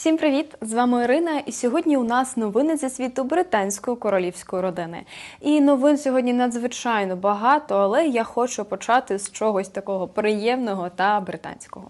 Всім привіт! З вами Ірина, і сьогодні у нас новини зі світу британської королівської родини. І новин сьогодні надзвичайно багато, але я хочу почати з чогось такого приємного та британського.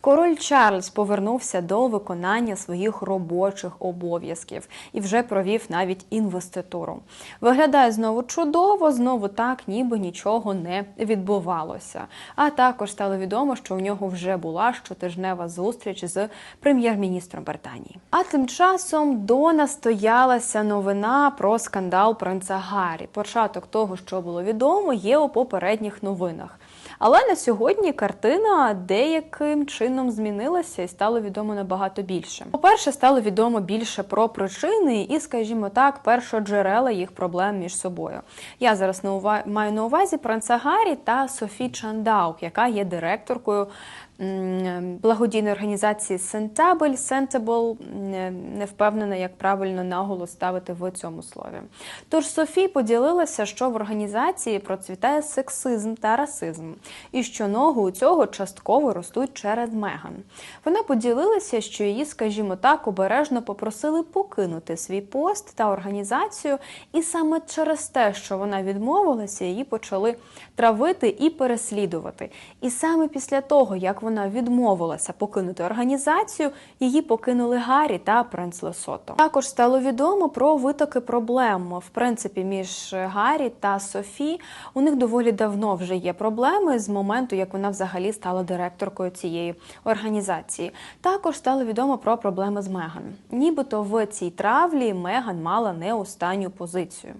Король Чарльз повернувся до виконання своїх робочих обов'язків і вже провів навіть інвеституру. Виглядає знову чудово, знову так, ніби нічого не відбувалося. А також стало відомо, що у нього вже була щотижнева зустріч з прем'єр-міністром Британії. А тим часом до настоялася новина про скандал принца Гаррі. Початок того, що було відомо, є у попередніх новинах. Але на сьогодні картина деяким чином змінилася і стало відомо набагато більше. По-перше, стало відомо більше про причини і, скажімо так, першоджерела їх проблем між собою. Я зараз на ува- маю на увазі принца Гаррі та Софі Чандаук, яка є директоркою благодійної організації Sentable. Sentable не впевнена, як правильно наголос ставити в цьому слові. Тож Софі поділилася, що в організації процвітає сексизм та расизм, і що ноги у цього частково ростуть через Меган. Вона поділилася, що її, скажімо так, обережно попросили покинути свій пост та організацію, і саме через те, що вона відмовилася, її почали травити і переслідувати. І саме після того, як вона відмовилася покинути організацію, її покинули Гаррі та принц Лесото. Також стало відомо про витоки проблем. В принципі, між Гаррі та Софі у них доволі давно вже є проблеми з моменту, як вона взагалі стала директоркою цієї організації. Також стало відомо про проблеми з Меган. Нібито в цій травлі Меган мала не останню позицію.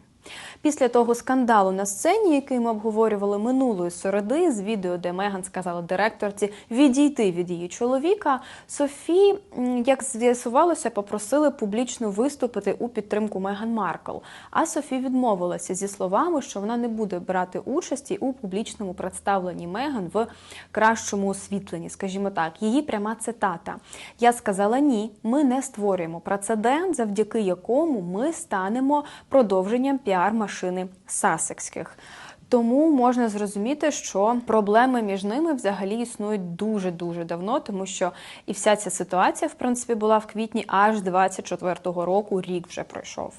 Після того скандалу на сцені, який ми обговорювали минулої середи, з відео, де Меган сказала директорці відійти від її чоловіка, Софі, як з'ясувалося, попросили публічно виступити у підтримку Меган Маркл. А Софі відмовилася зі словами, що вона не буде брати участі у публічному представленні Меган в кращому освітленні, скажімо так. Її пряма цитата: Я сказала ні, ми не створюємо прецедент, завдяки якому ми станемо продовженням піар-машини Сасекських. Тому можна зрозуміти, що проблеми між ними взагалі існують дуже дуже давно, тому що і вся ця ситуація, в принципі, була в квітні аж 24-го року, рік вже пройшов.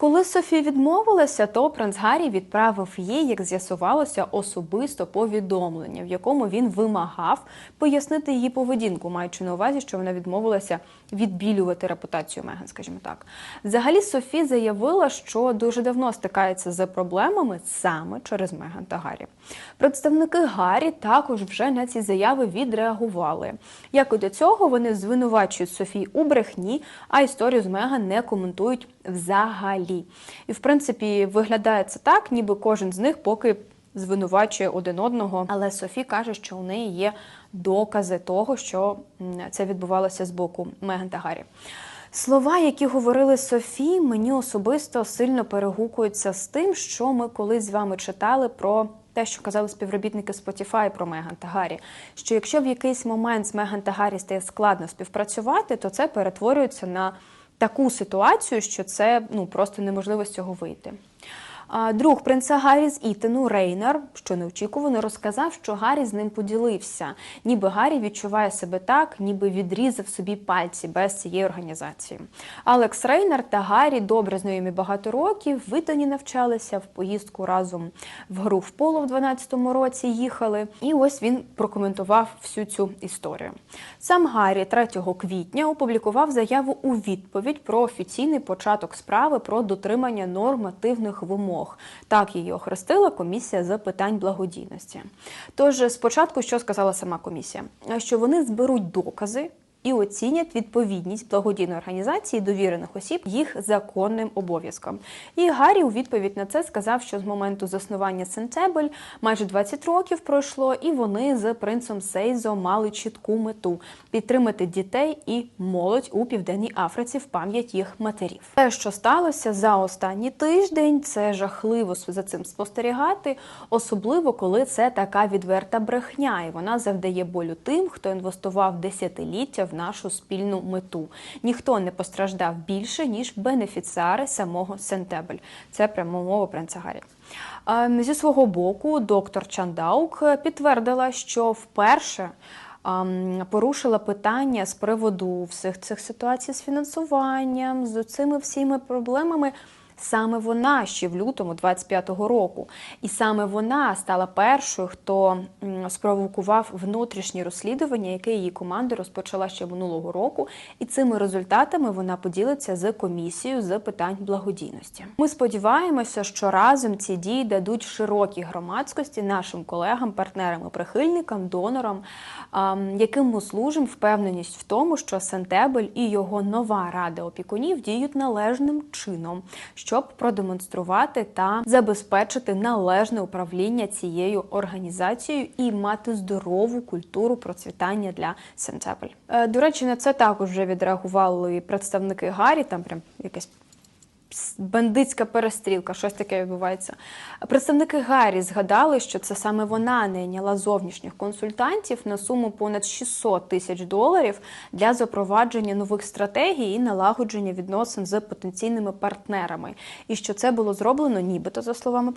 Коли Софі відмовилася, то принц Гаррі відправив їй, як з'ясувалося, особисто повідомлення, в якому він вимагав пояснити її поведінку, маючи на увазі, що вона відмовилася відбілювати репутацію Меган, скажімо так. Взагалі, Софі заявила, що дуже давно стикається з проблемами саме через Меган та Гаррі. Представники Гаррі також вже на ці заяви відреагували. Як і до цього, вони звинувачують Софі у брехні, а історію з Меган не коментують взагалі. І в принципі виглядає це так, ніби кожен з них поки звинувачує один одного. Але Софі каже, що у неї є докази того, що це відбувалося з боку Меган та Гаррі. Слова, які говорили Софі, мені особисто сильно перегукуються з тим, що ми колись з вами читали про те, що казали співробітники Spotify про Меган та Гаррі, що якщо в якийсь момент з Меган та Гаррі стає складно співпрацювати, то це перетворюється на таку ситуацію, що це ну просто неможливо з цього вийти. Друг принца Гаррі з Ітану Рейнер, що неочікувано, розказав, що Гаррі з ним поділився. Ніби Гаррі відчуває себе так, ніби відрізав собі пальці без цієї організації. Алекс Рейнер та Гаррі добре знайомі багато років. В Ітані навчалися в поїздку разом в гру в поло в 12-му році їхали. І ось він прокоментував всю цю історію. Сам Гаррі 3 квітня опублікував заяву у відповідь про офіційний початок справи про дотримання нормативних вимог. Так її охрестила комісія з питань благодійності. Тож спочатку що сказала сама комісія? Що вони зберуть докази. І оцінять відповідність благодійної організації довірених осіб їх законним обов'язкам. І Гаррі у відповідь на це сказав, що з моменту заснування Сентебель майже 20 років пройшло, і вони з принцем Сейзо мали чітку мету підтримати дітей і молодь у південній Африці в пам'ять їх матерів. Те, що сталося за останній тиждень, це жахливо за цим спостерігати, особливо коли це така відверта брехня, і вона завдає болю тим, хто інвестував десятиліття в нашу спільну мету. Ніхто не постраждав більше ніж бенефіціари самого Сентебель. Це прямо мова принца Гаррі. Ем, Зі свого боку, доктор Чандаук підтвердила, що вперше порушила питання з приводу всіх цих ситуацій з фінансуванням, з цими всіми проблемами. Саме вона ще в лютому 25-го року, і саме вона стала першою, хто спровокував внутрішнє розслідування, яке її команда розпочала ще минулого року. І цими результатами вона поділиться з комісією з питань благодійності. Ми сподіваємося, що разом ці дії дадуть широкій громадськості, нашим колегам, партнерам і прихильникам, донорам, яким ми служимо, впевненість в тому, що Сентебель і його нова рада опікунів діють належним чином щоб продемонструвати та забезпечити належне управління цією організацією і мати здорову культуру процвітання для Сентепель. Е, До речі, на це також вже відреагували представники Гарі, там прям якесь бандитська перестрілка, щось таке відбувається. Представники Гаррі згадали, що це саме вона найняла зовнішніх консультантів на суму понад 600 тисяч доларів для запровадження нових стратегій і налагодження відносин з потенційними партнерами. І що це було зроблено, нібито за словами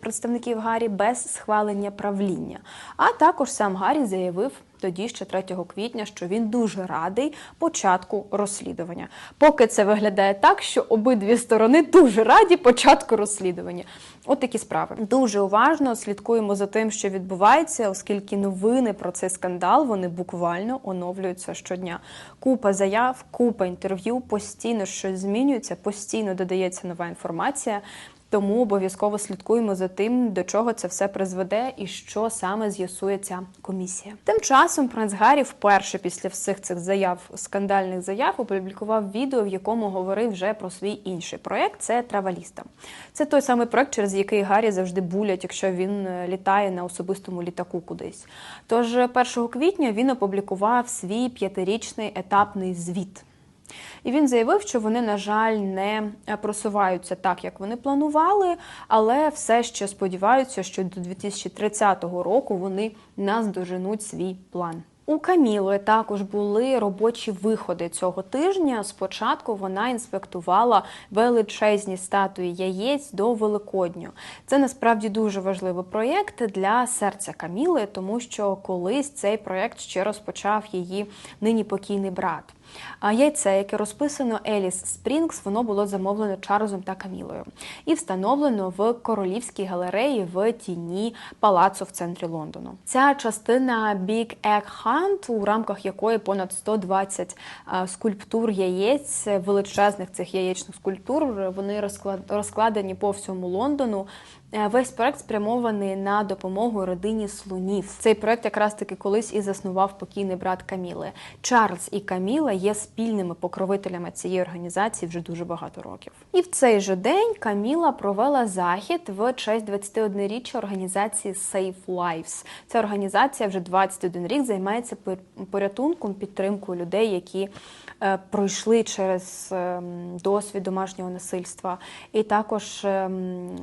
представників Гаррі, без схвалення правління. А також сам Гаррі заявив тоді ще 3 квітня, що він дуже радий початку розслідування. Поки це виглядає так, що обидві сторони дуже раді початку розслідування. От такі справи. Дуже уважно слідкуємо за тим, що відбувається, оскільки новини про цей скандал вони буквально оновлюються щодня. Купа заяв, купа інтерв'ю, постійно щось змінюється, постійно додається нова інформація. Тому обов'язково слідкуємо за тим, до чого це все призведе і що саме з'ясує ця комісія. Тим часом принц Гаррі вперше після всіх цих заяв, скандальних заяв, опублікував відео, в якому говорив вже про свій інший проект. Це траваліста. Це той самий проект, через який Гаррі завжди булять, якщо він е, літає на особистому літаку кудись. Тож 1 квітня він опублікував свій п'ятирічний етапний звіт. І він заявив, що вони, на жаль, не просуваються так, як вони планували, але все ще сподіваються, що до 2030 року вони наздоженуть свій план. У Камілої також були робочі виходи цього тижня. Спочатку вона інспектувала величезні статуї яєць до Великодню. Це насправді дуже важливий проєкт для серця Каміли, тому що колись цей проєкт ще розпочав її нині покійний брат. А яйце, яке розписано Еліс Спрінгс, воно було замовлено Чарльзом та Камілою і встановлено в королівській галереї в тіні палацу в центрі Лондону. Ця частина Big Egg Hunt, у рамках якої понад 120 скульптур яєць, величезних цих яєчних скульптур, вони розкладені по всьому Лондону. Е, весь проект спрямований на допомогу родині слонів. Цей проект якраз таки колись і заснував покійний брат Каміли. Чарльз і Каміла є спільними покровителями цієї організації вже дуже багато років. І в цей же день Каміла провела захід в честь 21-річчя організації Safe Lives. Ця організація вже 21 рік займається порятунком, підтримкою людей, які пройшли через е, досвід домашнього насильства. І також е,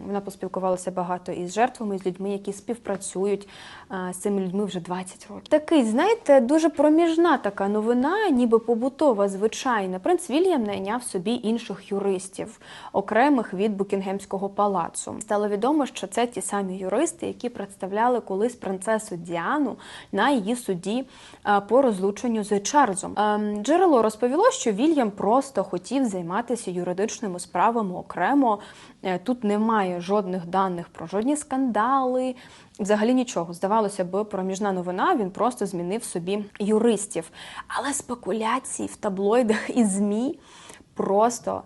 вона поспілкувалася багато із жертвами, з людьми, які співпрацюють е, з цими людьми вже 20 років. Такий, знаєте, дуже проміжна така новина, ніби побутова, звичайна. Принц Вільям найняв собі інших юристів, окремих від Букінгемського палацу. Стало відомо, що це ті самі юристи, які представляли колись принцесу Діану на її суді е, по розлученню з Чарльзом. Ем, джерело розповіло, що Вільям просто хотів займатися юридичними справами окремо. Е, тут немає жодних даних про жодні скандали, взагалі нічого. Здавалося б, проміжна новина він просто змінив собі юристів. Але спекуляції в таблоїдах і ЗМІ просто.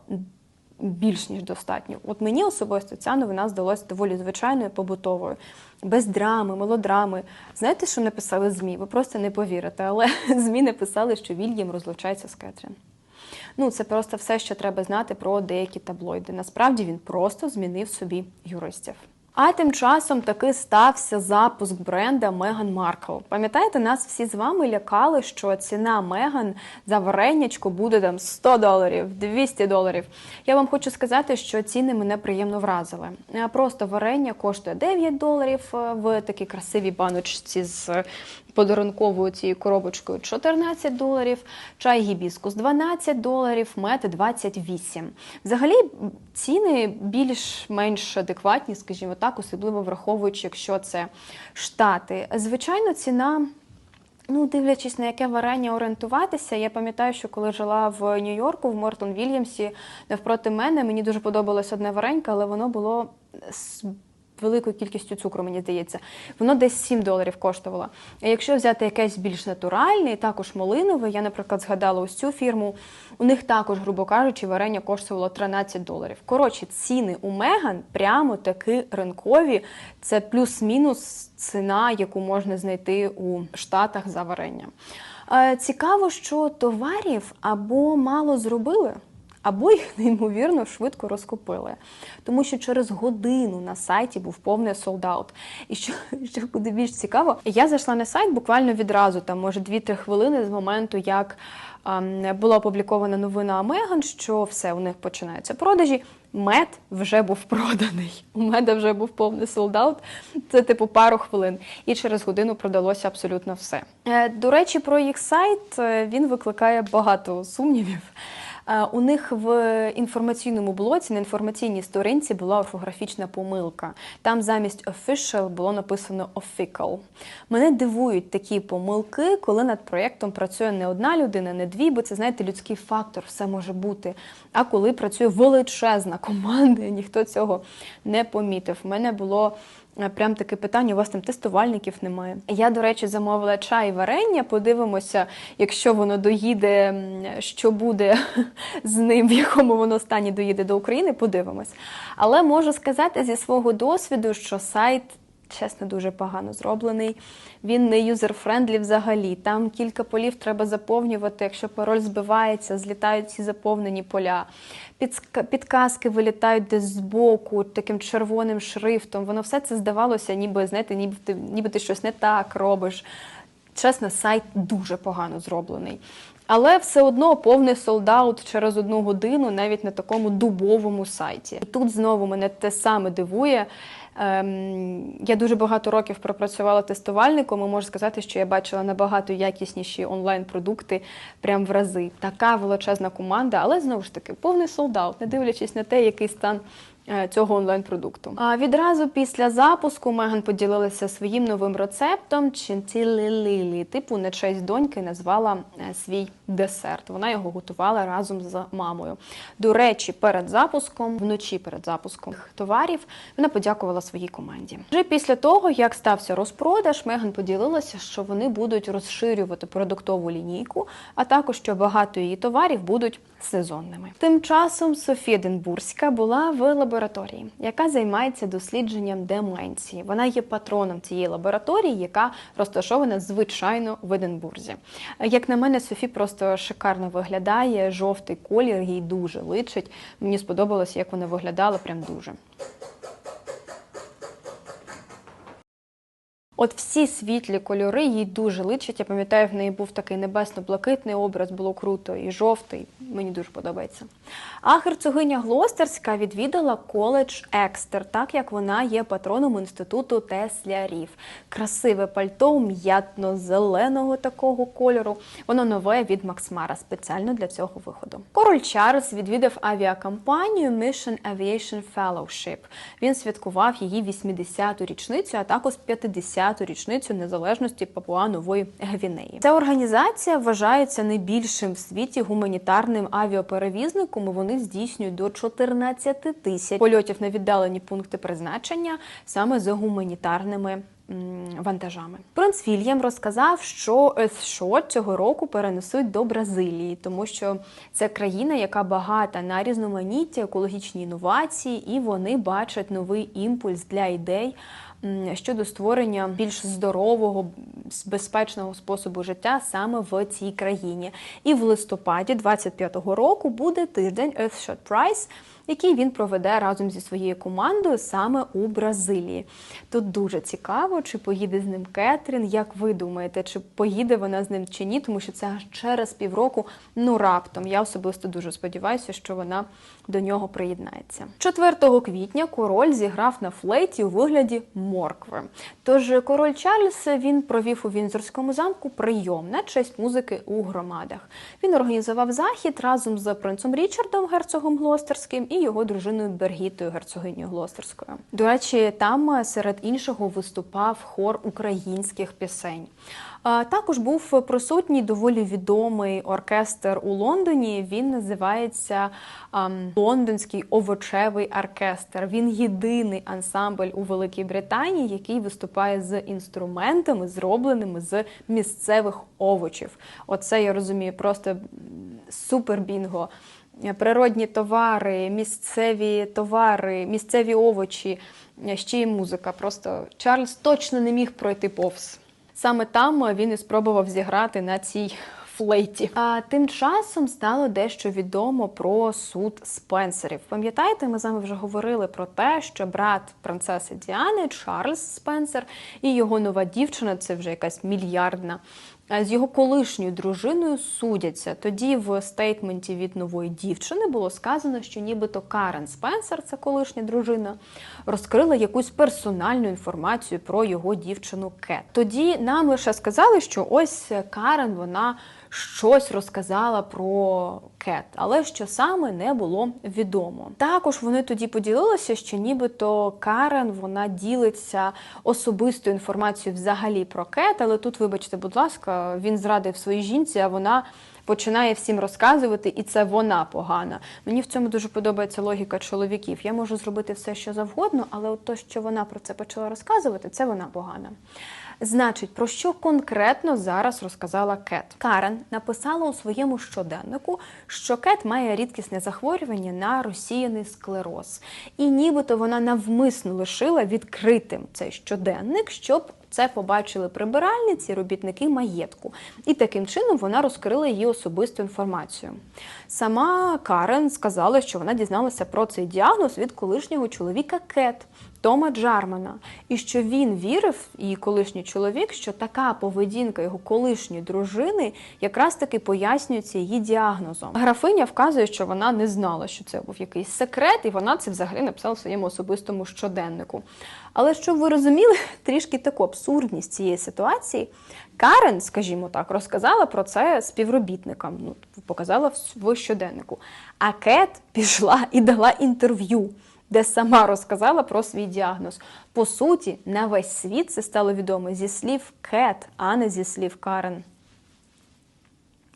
Більш ніж достатньо. От мені особисто ця новина здалася доволі звичайною побутовою, без драми, мелодрами. Знаєте, що написали ЗМІ? Ви просто не повірите, але ЗМІ написали, що Вільям розлучається з Кетрін. Ну, це просто все, що треба знати про деякі таблоїди. Насправді він просто змінив собі юристів. А тим часом таки стався запуск бренда Меган Маркл. Пам'ятаєте, нас всі з вами лякали, що ціна Меган за варенячку буде там 100 доларів, 200 доларів. Я вам хочу сказати, що ціни мене приємно вразили. Е, просто варення коштує 9 доларів е, в такій красивій баночці з подарунковою цією коробочкою 14 доларів, чай гібіскус 12 доларів, мед 28. Взагалі ціни більш-менш адекватні, скажімо так, особливо враховуючи, якщо це штати. Звичайно, ціна Ну, дивлячись на яке варення орієнтуватися, я пам'ятаю, що коли жила в Нью-Йорку, в Мортон Вільямсі, навпроти мене, мені дуже подобалось одне варенька, але воно було великою кількістю цукру, мені здається. Воно десь 7 доларів коштувало. А якщо взяти якесь більш натуральне, і також малинове, я, наприклад, згадала ось цю фірму, у них також, грубо кажучи, варення коштувало 13 доларів. Коротше, ціни у Меган прямо таки ринкові. Це плюс-мінус ціна, яку можна знайти у Штатах за варення. Е, Цікаво, що товарів або мало зробили. Або їх неймовірно швидко розкупили, тому що через годину на сайті був повний солдаут. І що, що куди більш цікаво, я зайшла на сайт буквально відразу, там може 2-3 хвилини з моменту, як ем, була опублікована новина Меган, що все у них починаються продажі. Мед вже був проданий. У меда вже був повний солдаут. Це типу пару хвилин. І через годину продалося абсолютно все. Е, До речі, про їх сайт е, він викликає багато сумнівів. Е, У них в інформаційному блоці на інформаційній сторінці була орфографічна помилка. Там замість official було написано official. Мене дивують такі помилки, коли над проєктом працює не одна людина, не дві, бо це знаєте, людський фактор, все може бути. А коли працює величезна команда, ніхто цього не помітив. У мене було. Е, Прям таке питання, у вас там тестувальників немає. Я, до речі, замовила чай і варення. Подивимося, якщо воно доїде, що буде з ним, в якому воно стані доїде до України, подивимось. Але можу сказати зі свого досвіду, що сайт. Чесно, дуже погано зроблений. Він не юзер-френдлі взагалі. Там кілька полів треба заповнювати. Якщо пароль збивається, злітають ці заповнені поля. Підказки вилітають десь збоку, таким червоним шрифтом. Воно все це здавалося, ніби знаєте, ніби ти, ніби ти щось не так робиш. Чесно, сайт дуже погано зроблений. Але все одно повний солдаут через одну годину, навіть на такому дубовому сайті. І тут знову мене те саме дивує. Ем, я дуже багато років пропрацювала тестувальником і можу сказати, що я бачила набагато якісніші онлайн-продукти прям в рази. Така величезна команда, але знову ж таки повний солдат, не дивлячись на те, який стан цього онлайн-продукту. А відразу після запуску Меган поділилася своїм новим рецептом чинтілі лілі. Типу на честь доньки назвала е, свій десерт. Вона його готувала разом з мамою. До речі, перед запуском, вночі перед запуском товарів, вона подякувала своїй команді. Вже після того, як стався розпродаж, Меган поділилася, що вони будуть розширювати продуктову лінійку, а також що багато її товарів будуть сезонними. Тим часом Софія Денбурзька була в лабораторії, яка займається дослідженням деменції. Вона є патроном цієї лабораторії, яка розташована звичайно в Единбурзі. Як на мене, Софі просто шикарно виглядає. Жовтий колір їй дуже личить. Мені сподобалось, як вона виглядала, прям дуже. От всі світлі кольори їй дуже личать. Я пам'ятаю, в неї був такий небесно-блакитний образ, було круто, і жовтий. Мені дуже подобається. А герцогиня Глостерська відвідала коледж Екстер, так як вона є патроном інституту теслярів. Красиве пальто м'ятно-зеленого такого кольору. Воно нове від Максмара, спеціально для цього виходу. Король Чарльз відвідав авіакомпанію Mission Aviation Fellowship. Він святкував її 80-ту річницю, а також 50-ту річницю незалежності Папуа Нової Гвінеї. Ця організація вважається найбільшим в світі гуманітарним авіаперевізником. і Вони здійснюють до 14 тисяч польотів на віддалені пункти призначення саме за гуманітарними вантажами. Принц Вільям розказав, що США цього року перенесуть до Бразилії, тому що це країна, яка багата на різноманіття, екологічні інновації, і вони бачать новий імпульс для ідей щодо створення більш здорового, безпечного способу життя саме в цій країні. І в листопаді 25-го року буде тиждень Earthshot Prize, який він проведе разом зі своєю командою саме у Бразилії. Тут дуже цікаво, чи поїде з ним Кетрін. Як ви думаєте, чи поїде вона з ним чи ні? Тому що це аж через півроку, ну раптом. Я особисто дуже сподіваюся, що вона до нього приєднається. 4 квітня король зіграв на флейті у вигляді моркви. Тож король Чарльз він провів у Вінзорському замку прийом на честь музики у громадах. Він організував захід разом з принцем Річардом, герцогом Глостерським, і його дружиною Бергітою, герцогинею Глостерською. До речі, там е, серед іншого виступав хор українських пісень. Також був присутній доволі відомий оркестр у Лондоні. Він називається Лондонський овочевий оркестр. Він єдиний ансамбль у Великій Британії, який виступає з інструментами, зробленими з місцевих овочів. Оце я розумію, просто супер бінго. Природні товари, місцеві товари, місцеві овочі, ще й музика. Просто Чарльз точно не міг пройти повз. Саме там він і спробував зіграти на цій флейті. А тим часом стало дещо відомо про суд Спенсерів. Пам'ятаєте, ми з вами вже говорили про те, що брат принцеси Діани Чарльз Спенсер і його нова дівчина це вже якась мільярдна. З його колишньою дружиною судяться. Тоді в стейтменті від нової дівчини було сказано, що нібито Карен Спенсер, це колишня дружина, розкрила якусь персональну інформацію про його дівчину Кет. Тоді нам лише сказали, що ось Карен вона щось розказала про Кет, але що саме не було відомо. Також вони тоді поділилися, що нібито Карен вона ділиться особистою інформацією взагалі про Кет, але тут, вибачте, будь ласка, він зрадив своїй жінці, а вона. Починає всім розказувати, і це вона погана. Мені в цьому дуже подобається логіка чоловіків. Я можу зробити все, що завгодно, але от то, що вона про це почала розказувати, це вона погана. Значить, про що конкретно зараз розказала Кет? Карен написала у своєму щоденнику, що Кет має рідкісне захворювання на розсіяний склероз, і нібито вона навмисно лишила відкритим цей щоденник, щоб це побачили прибиральниці, робітники маєтку, і таким чином вона розкрила її особисту інформацію. Сама Карен сказала, що вона дізналася про цей діагноз від колишнього чоловіка Кет. Тома Джармана, і що він вірив, її колишній чоловік, що така поведінка його колишньої дружини якраз таки пояснюється її діагнозом. Графиня вказує, що вона не знала, що це був якийсь секрет, і вона це взагалі написала в своєму особистому щоденнику. Але щоб ви розуміли трішки таку абсурдність цієї ситуації, Карен, скажімо так, розказала про це співробітникам, ну показала в щоденнику. А Кет пішла і дала інтерв'ю де сама розказала про свій діагноз. По суті, на весь світ це стало відомо зі слів Кет, а не зі слів Карен.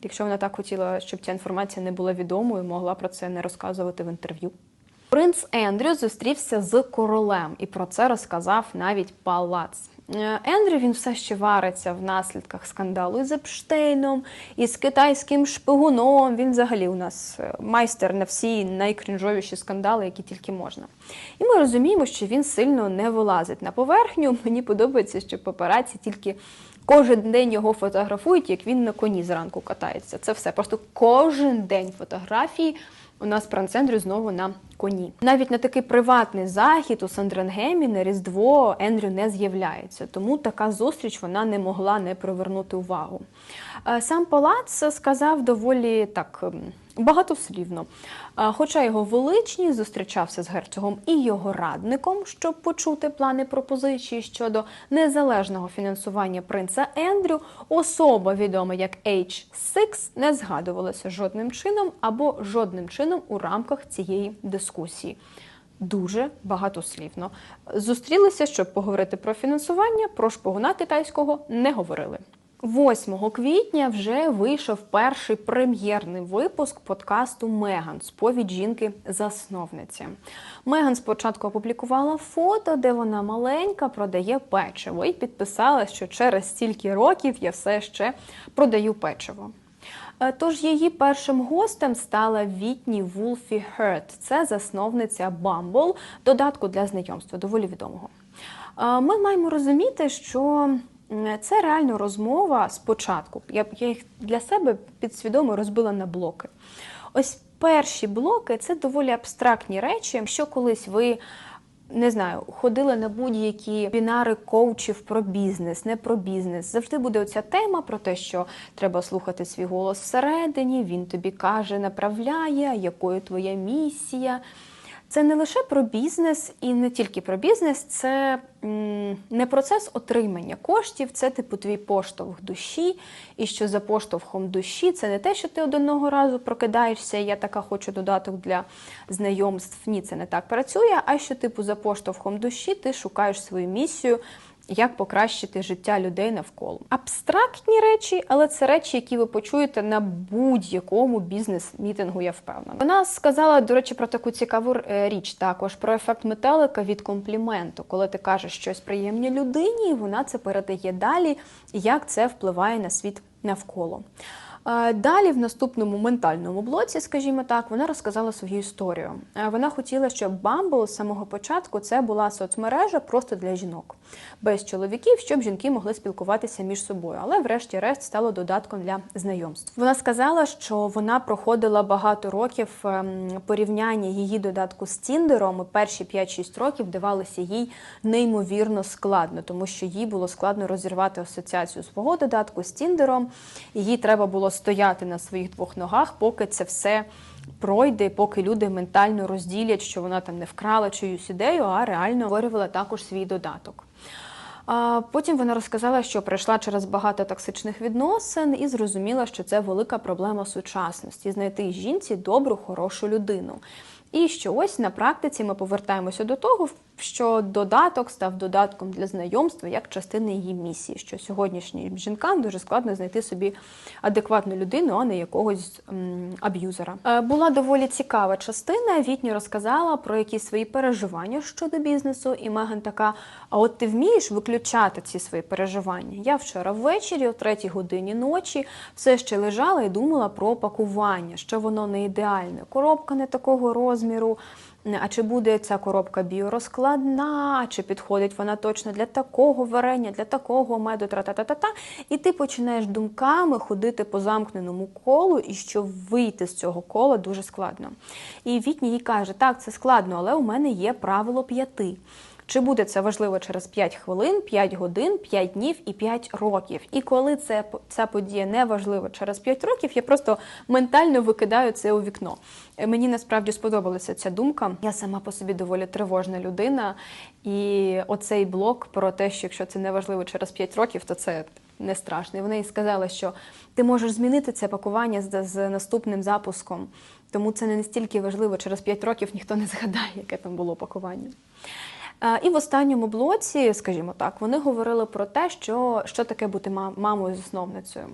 Якщо вона так хотіла, щоб ця інформація не була відомою, могла про це не розказувати в інтерв'ю. Принц Ендрю зустрівся з королем і про це розказав навіть палац. Е, Ендрю він все ще вариться в наслідках скандалу із Епштейном, із китайським шпигуном. Він взагалі у нас е, майстер на всі найкрінжовіші скандали, які тільки можна. І ми розуміємо, що він сильно не вилазить на поверхню. Мені подобається, що папараці тільки. Кожен день його фотографують, як він на коні зранку катається. Це все. Просто кожен день фотографії у нас пранцендрю знову на коні. Навіть на такий приватний захід у Сандренгемі на Різдво Ендрю не з'являється, тому така зустріч вона не могла не привернути увагу. Е, сам палац сказав доволі так. Багатослівно. Хоча його величність зустрічався з герцогом і його радником, щоб почути плани пропозиції щодо незалежного фінансування принца Ендрю, особа відома як H6 не згадувалася жодним чином або жодним чином у рамках цієї дискусії. Дуже багатослівно зустрілися, щоб поговорити про фінансування, про шпигуна китайського не говорили. 8 квітня вже вийшов перший прем'єрний випуск подкасту Меган сповідь жінки-засновниці. Меган спочатку опублікувала фото, де вона маленька продає печиво, і підписала, що через стільки років я все ще продаю печиво. Е, тож її першим гостем стала Вітні Вулфі Херт. Це засновниця Bumble, додатку для знайомства, доволі відомого. Е, ми маємо розуміти, що це реально розмова спочатку. Я я їх для себе підсвідомо розбила на блоки. Ось перші блоки це доволі абстрактні речі. Якщо колись ви не знаю, ходили на будь-які бінари коучів про бізнес, не про бізнес. Завжди буде оця тема про те, що треба слухати свій голос всередині, він тобі каже, направляє, якою твоя місія. Це не лише про бізнес і не тільки про бізнес, це не процес отримання коштів, це типу твій поштовх душі. І що за поштовхом душі це не те, що ти одного разу прокидаєшся, я така хочу додаток для знайомств. Ні, це не так працює. А що, типу, за поштовхом душі ти шукаєш свою місію. Як покращити життя людей навколо абстрактні речі, але це речі, які ви почуєте на будь-якому бізнес-мітингу. Я впевнена. Вона сказала, до речі, про таку цікаву е, річ, також про ефект метелика від компліменту, коли ти кажеш щось приємне людині, вона це передає далі, як це впливає на світ навколо. Далі, в наступному ментальному блоці, скажімо так, вона розказала свою історію. Вона хотіла, щоб Bumble з самого початку це була соцмережа просто для жінок, без чоловіків, щоб жінки могли спілкуватися між собою. Але, врешті-решт, стало додатком для знайомств. Вона сказала, що вона проходила багато років ем, порівняння її додатку з Тіндером. і Перші 5-6 років давалися їй неймовірно складно, тому що їй було складно розірвати асоціацію свого додатку з Тіндером. Їй треба було стояти на своїх двох ногах, поки це все пройде, поки люди ментально розділять, що вона там не вкрала чиюсь ідею, а реально вирвала також свій додаток. А Потім вона розказала, що пройшла через багато токсичних відносин і зрозуміла, що це велика проблема сучасності знайти жінці добру, хорошу людину. І що ось на практиці ми повертаємося до того, що додаток став додатком для знайомства як частина її місії. Що сьогоднішнім жінкам дуже складно знайти собі адекватну людину, а не якогось аб'юзера. Е, Була доволі цікава частина. Вітні розказала про якісь свої переживання щодо бізнесу, і Меган така: а от ти вмієш виключати ці свої переживання? Я вчора ввечері, о третій годині ночі, все ще лежала і думала про пакування, що воно не ідеальне. Коробка не такого розміру. А чи буде ця коробка біорозкладна, чи підходить вона точно для такого варення, для такого меду, тра-та-та-та-та. І ти починаєш думками ходити по замкненому колу, і що вийти з цього кола дуже складно. І Вітні їй каже, так, це складно, але у мене є правило п'яти. Чи буде це важливо через 5 хвилин, 5 годин, 5 днів і 5 років? І коли це ця подія не важлива через 5 років, я просто ментально викидаю це у вікно. Е, Мені насправді сподобалася ця думка. Я сама по собі доволі тривожна людина, і оцей блок про те, що якщо це не важливо через 5 років, то це не страшно. І вона їй сказала, що ти можеш змінити це пакування з, з наступним запуском. Тому це не настільки важливо, через 5 років ніхто не згадає, яке там було пакування. І в останньому блоці, скажімо так, вони говорили про те, що що таке бути мамою засновницею.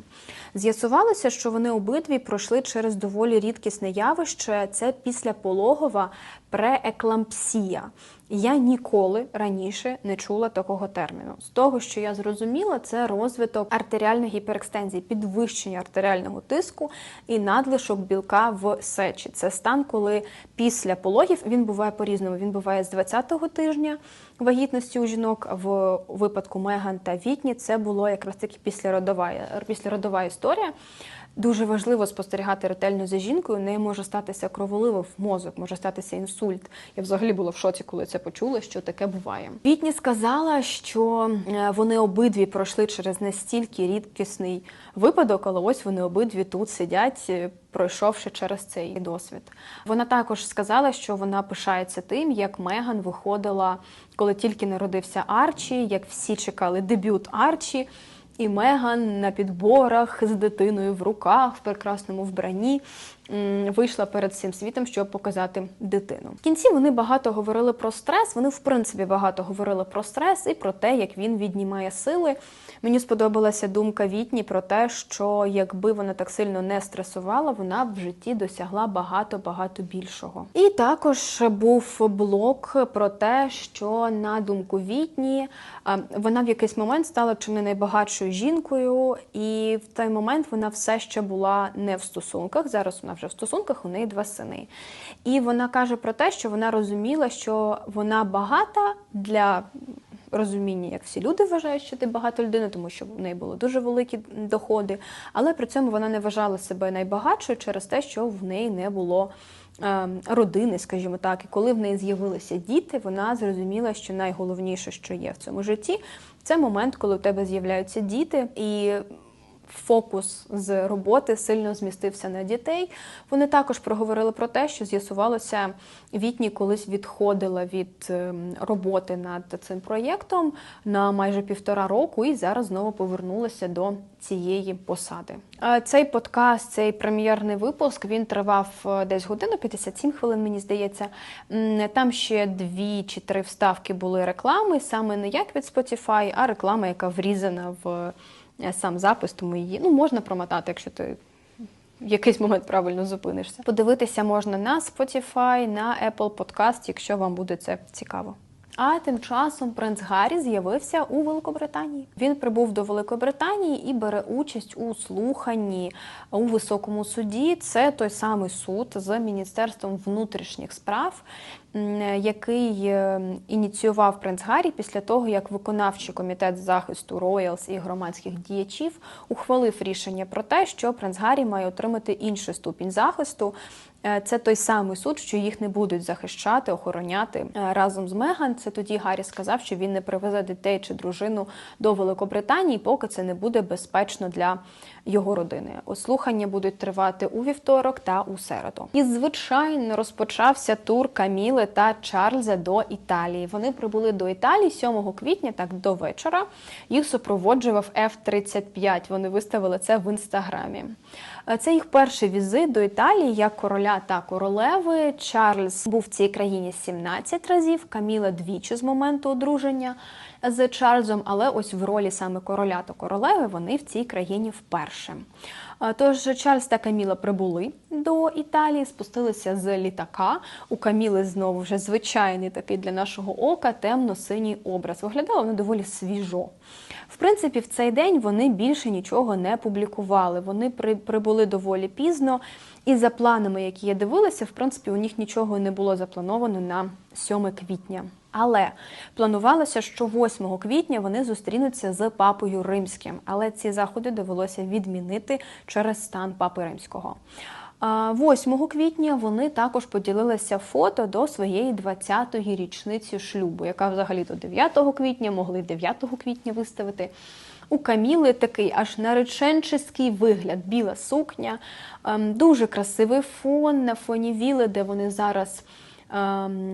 З'ясувалося, що вони обидві пройшли через доволі рідкісне явище. Це післяпологова прееклампсія. Я ніколи раніше не чула такого терміну. З того, що я зрозуміла, це розвиток артеріальної гіперекстензії, підвищення артеріального тиску і надлишок білка в сечі. Це стан, коли після пологів він буває по-різному. Він буває з 20-го тижня вагітності у жінок. В випадку Меган та Вітні це було якраз таки післяродова, післяродова історія. Дуже важливо спостерігати ретельно за жінкою. Не може статися кроволиво в мозок, може статися інсульт. Я взагалі була в шоці, коли це почула, що таке буває. Вітні сказала, що вони обидві пройшли через настільки рідкісний випадок, але ось вони обидві тут сидять. Пройшовши через цей досвід, вона також сказала, що вона пишається тим, як Меган виходила, коли тільки народився Арчі, як всі чекали дебют Арчі. І Меган на підборах з дитиною в руках в прекрасному вбранні вийшла перед всім світом, щоб показати дитину. В кінці вони багато говорили про стрес. Вони, в принципі, багато говорили про стрес і про те, як він віднімає сили. Мені сподобалася думка Вітні про те, що якби вона так сильно не стресувала, вона б в житті досягла багато-багато більшого. І також був блок про те, що на думку Вітні вона в якийсь момент стала чи не найбагатшою жінкою, і в той момент вона все ще була не в стосунках. Зараз вона вже в стосунках, у неї два сини. І вона каже про те, що вона розуміла, що вона багата для. Розуміння, як всі люди вважають, що ти багата людина, тому що в неї були дуже великі доходи, але при цьому вона не вважала себе найбагатшою через те, що в неї не було е, родини, скажімо так. І коли в неї з'явилися діти, вона зрозуміла, що найголовніше, що є в цьому житті, це момент, коли у тебе з'являються діти, і фокус з роботи сильно змістився на дітей. Вони також проговорили про те, що з'ясувалося, Вітні колись відходила від ем, роботи над цим проєктом на майже півтора року, і зараз знову повернулася до цієї посади. Цей подкаст, цей прем'єрний випуск, він тривав е, десь годину 57 хвилин, мені здається. Там ще дві чи три вставки були реклами, саме не як від Spotify, а реклама, яка врізана в сам запис, тому її ну, можна промотати, якщо ти в якийсь момент правильно зупинишся. Подивитися можна на Spotify, на Apple Podcast, якщо вам буде це цікаво. А тим часом принц Гаррі з'явився у Великобританії. Він прибув до Великобританії і бере участь у слуханні у високому суді. Це той самий суд з Міністерством внутрішніх справ, який е, ініціював принц Гаррі після того, як виконавчий комітет захисту Роялс і громадських діячів ухвалив рішення про те, що принц Гаррі має отримати інший ступінь захисту. Е, Це той самий суд, що їх не будуть захищати, охороняти е, разом з Меган. Це тоді Гаррі сказав, що він не привезе дітей чи дружину до Великобританії, поки це не буде безпечно для його родини. Слухання будуть тривати у вівторок та у середу. І звичайно розпочався тур Каміли та Чарльза до Італії. Вони прибули до Італії 7 квітня, так до вечора. Їх супроводжував F-35. Вони виставили це в інстаграмі. Е, Це їх перший візит до Італії як короля та королеви. Чарльз був в цій країні 17 разів, Каміла двічі з моменту одруження з Чарльзом, але ось в ролі саме короля та королеви вони в цій країні вперше. Тож Чарльз та Каміла прибули до Італії, спустилися з літака. У Каміли знову вже звичайний такий для нашого ока темно-синій образ. Виглядало воно доволі свіжо. В принципі, в цей день вони більше нічого не публікували. Вони при, прибули доволі пізно. І за планами, які я дивилася, в принципі, у них нічого не було заплановано на 7 квітня. Але планувалося, що 8 квітня вони зустрінуться з папою римським, але ці заходи довелося відмінити через стан папи римського. 8 квітня вони також поділилися фото до своєї 20-ї річниці шлюбу, яка взагалі до 9 квітня могли 9 квітня виставити. У Каміли такий аж нареченческий вигляд, біла сукня, ем, дуже красивий фон на фоні віли, де вони зараз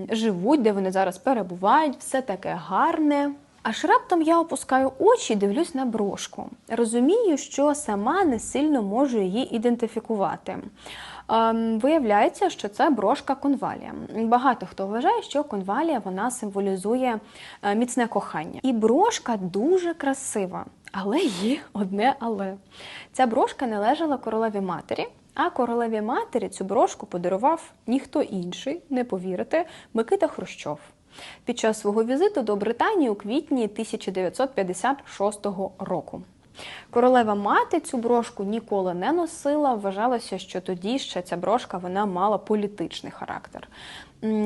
живуть, де вони зараз перебувають, все таке гарне. Аж раптом я опускаю очі і дивлюсь на брошку. Розумію, що сама не сильно можу її ідентифікувати. Ем, виявляється, що це брошка конвалія. Багато хто вважає, що конвалія вона символізує е, міцне кохання. І брошка дуже красива. Але є одне але. Ця брошка належала королеві матері, а королеві матері цю брошку подарував ніхто інший, не повірите, Микита Хрущов. Під час свого візиту до Британії у квітні 1956 року. Королева мати цю брошку ніколи не носила. Вважалося, що тоді ще ця брошка вона мала політичний характер.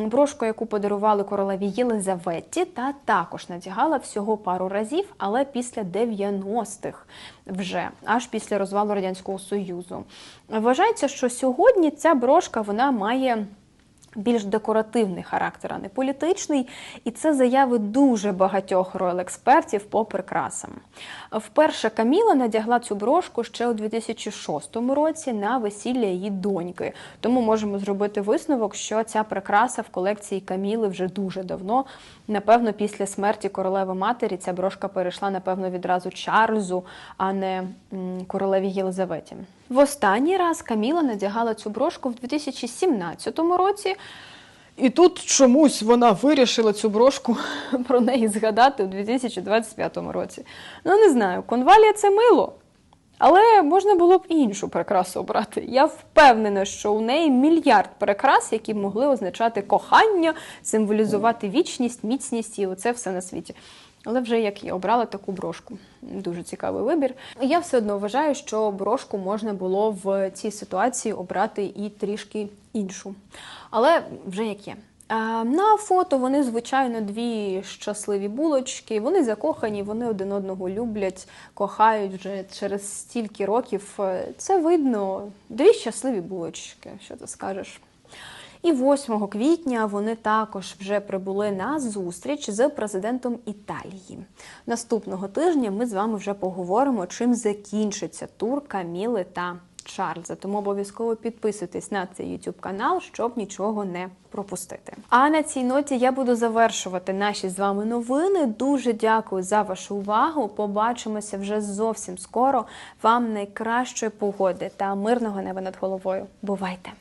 Брошку, яку подарували королеві Єлизаветі, та також надягала всього пару разів, але після 90-х вже, аж після розвалу Радянського Союзу. Вважається, що сьогодні ця брошка вона має більш декоративний характер, а не політичний, і це заяви дуже багатьох роял-експертів по прикрасам. Вперше Каміла надягла цю брошку ще у 2006 році на весілля її доньки. Тому можемо зробити висновок, що ця прикраса в колекції Каміли вже дуже давно. Напевно, після смерті королеви матері ця брошка перейшла, напевно, відразу Чарльзу, а не королеві Єлизаветі. В останній раз Каміла надягала цю брошку в 2017 році. І тут чомусь вона вирішила цю брошку про неї згадати у 2025 році. Ну, не знаю, конвалія це мило. Але можна було б іншу прикрасу обрати. Я впевнена, що у неї мільярд прикрас, які могли означати кохання, символізувати вічність, міцність і оце все на світі. Але вже як я обрала таку брошку. Дуже цікавий вибір. Я все одно вважаю, що брошку можна було в цій ситуації обрати і трішки іншу. Але вже як є. На фото вони, звичайно, дві щасливі булочки. Вони закохані, вони один одного люблять, кохають вже через стільки років. Це видно. Дві щасливі булочки, що ти скажеш. І 8 квітня вони також вже прибули на зустріч з президентом Італії. Наступного тижня ми з вами вже поговоримо, чим закінчиться тур Каміли та Чарльза. Тому обов'язково підписуйтесь на цей YouTube канал, щоб нічого не пропустити. А на цій ноті я буду завершувати наші з вами новини. Дуже дякую за вашу увагу. Побачимося вже зовсім скоро. Вам найкращої погоди та мирного неба над головою. Бувайте!